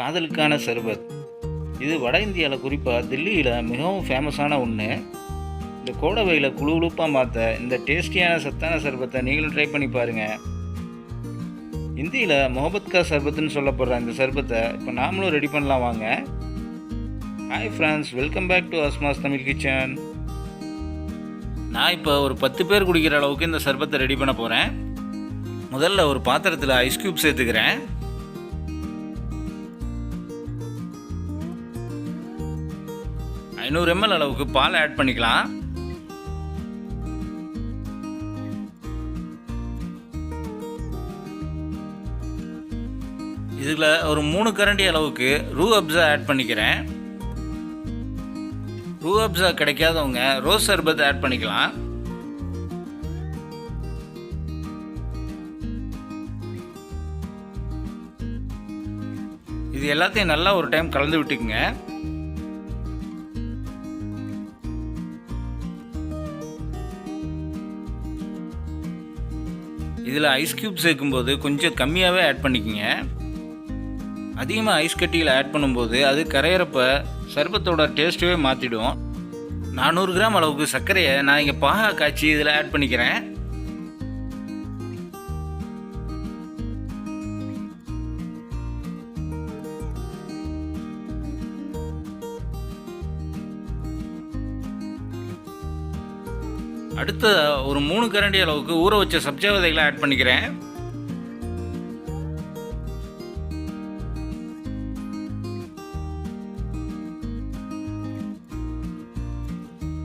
காதலுக்கான சர்பத் இது வட இந்தியாவில் குறிப்பாக தில்லியில் மிகவும் ஃபேமஸான ஒன்று இந்த கோடவையில் குழு குழுப்பாக மாற்ற இந்த டேஸ்டியான சத்தான சர்பத்தை நீங்களும் ட்ரை பண்ணி பாருங்கள் இந்தியில் மொஹபத்கா சர்பத்துன்னு சொல்லப்படுற இந்த சர்பத்தை இப்போ நாமளும் ரெடி பண்ணலாம் வாங்க. Hi friends welcome back to Asma's Tamil kitchen நான் இப்போ ஒரு பத்து பேர் குடிக்கிற அளவுக்கு இந்த சர்பத்தை ரெடி பண்ண போகிறேன் முதல்ல ஒரு பாத்திரத்தில் ஐஸ் கியூப் சேர்த்துக்கிறேன். ஐநூறு எம்எல் அளவுக்கு பால் ஆட் பண்ணிக்கலாம். இதில் ஒரு மூணு கரண்டி அளவுக்கு ரூ அப்ஸா ஆட் பண்ணிக்கிறேன். ரூ அப்ஸா கிடைக்காதவங்க ரோஸ் சர்பத் ஆட் பண்ணிக்கலாம். இது எல்லாத்தையும் நல்லா ஒரு டைம் கலந்து விட்டுக்குங்க. இதில் ஐஸ் கியூப் சேர்க்கும்போது கொஞ்சம் கம்மியாகவே ஆட் பண்ணிக்கோங்க. அதிகமாக ஐஸ் கட்டியில் ஆட் பண்ணும்போது அது கரையிறப்ப சர்பத்தோட டேஸ்ட்டே மாற்றிடும் நானூறு கிராம் அளவுக்கு சர்க்கரையை நான் இங்கே பாகா காய்ச்சி இதில் ஆட் பண்ணிக்கிறேன். அடுத்த ஒரு மூணு கரண்டி அளவுக்கு ஊற வச்ச சப்ஜா விதைகளை ஆட் பண்ணிக்கிறேன்.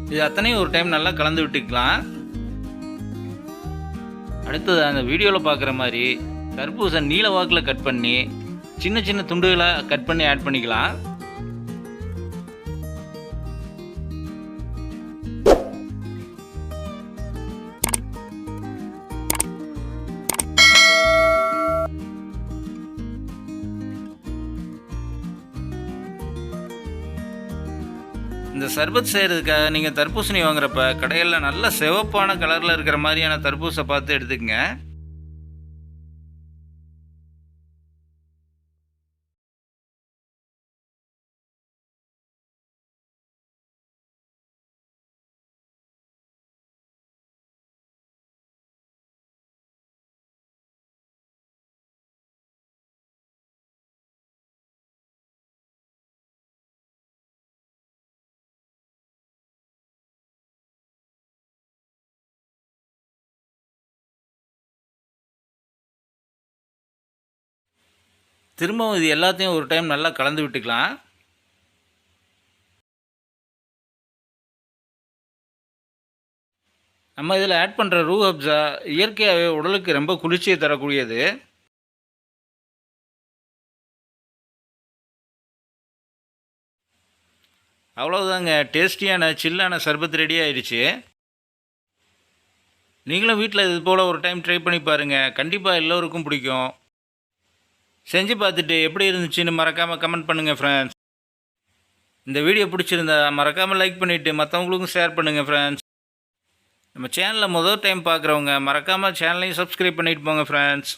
இது அத்தனையும் ஒரு டைம் நல்லா கலந்து விட்டுக்கலாம். அடுத்தது அந்த வீடியோவில் பார்க்குற மாதிரி தர்பூசை நீல வாக்கில் கட் பண்ணி சின்ன சின்ன துண்டுகளாக கட் பண்ணி ஆட் பண்ணிக்கலாம். இந்த சர்பத் செய்கிறதுக்காக நீங்கள் தர்பூசணி வாங்குறப்ப கடையில் நல்ல சிவப்பான கலரில் இருக்கிற மாதிரியான தர்பூசை பார்த்து எடுத்துக்கங்க. திரும்பவும் இது எல்லாத்தையும் ஒரு டைம் நல்லா கலந்து விட்டுக்கலாம். நம்ம இதில் ஆட் பண்ணுற ரூ அப்ஸா இயற்கையாகவே உடலுக்கு ரொம்ப குளிர்ச்சியை தரக்கூடியது. அவ்வளோதாங்க டேஸ்டியான சில்லான சர்பத் ரெடி ஆயிடுச்சு நீங்களும் வீட்டில் இது போல் ஒரு டைம் ட்ரை பண்ணி பாருங்கள் கண்டிப்பாக எல்லோருக்கும் பிடிக்கும். செஞ்சு பார்த்துட்டு எப்படி இருந்துச்சுன்னு மறக்காமல் கமெண்ட் பண்ணுங்கள் ஃப்ரெண்ட்ஸ் இந்த வீடியோ பிடிச்சிருந்தா மறக்காமல் லைக் பண்ணிவிட்டு மற்றவங்களுக்கும் ஷேர் பண்ணுங்கள் ஃப்ரெண்ட்ஸ் நம்ம சேனலில் முதல் டைம் பார்க்குறவங்க மறக்காமல் சேனலையும் சப்ஸ்கிரைப் பண்ணிட்டு போங்க ஃப்ரெண்ட்ஸ்